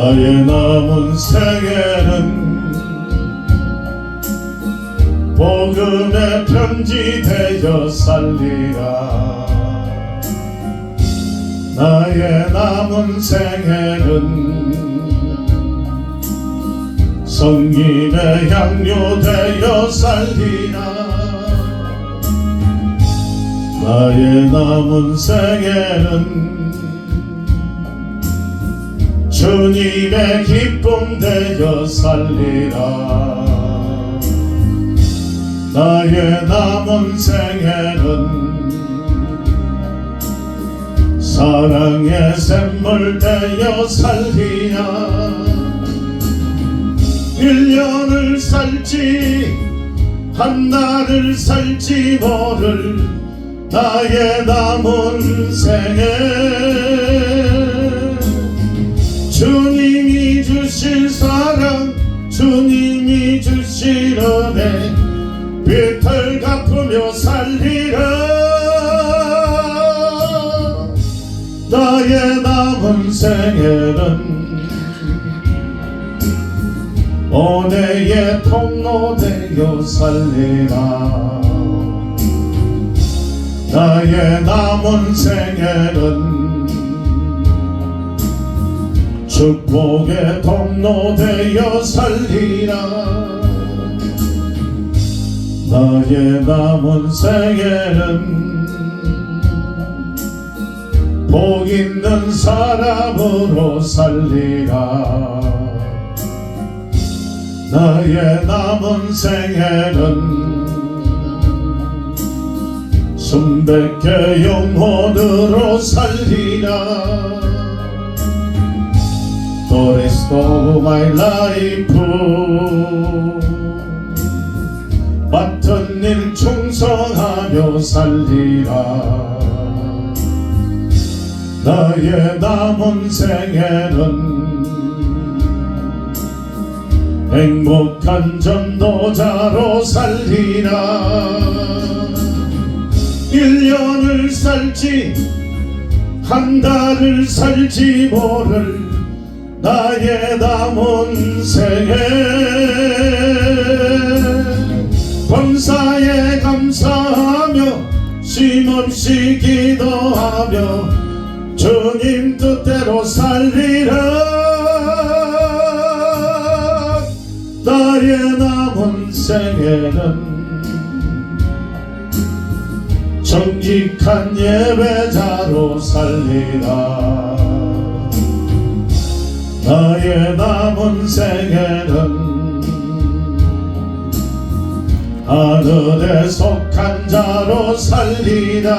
나의 남은 생애는 복음의 편지 되어 살리라. 나의 남은 생애는 성님의 향료 되어 살리라. 나의 남은 생애는 주님의 기쁨 되어 살리라. 나의 남은 생애는 사랑의 샘물 되어 살리라. 일년을 살지 한 날을 살지 모를 나의 남은 생애 주님이 주실 사랑 주님이 주실 은혜 빚을 갚으며 살리라. 나의 남은 생애는 은혜의 통로 되어 살리라. 나의 남은 생애는 축복의 통로 되어 살리라. 나의 남은 생애는 복 있는 사람으로 살리라. 나의 남은 생애는 순백의 영혼으로 살리라 Of my life. 맡은 일 충성하며 살리라. 나의 남은 생애는 행복한 전도자로 살리라. 일년을 살지 한 달을 살지 모를 나의 남은 생애. 범사에 감사하며 쉼없이 기도하며 주님 뜻대로 살리라. 나의 남은 생애는 정직한 예배자로 살리라 나의 남은 생애는 하늘에 속한 자로 살리라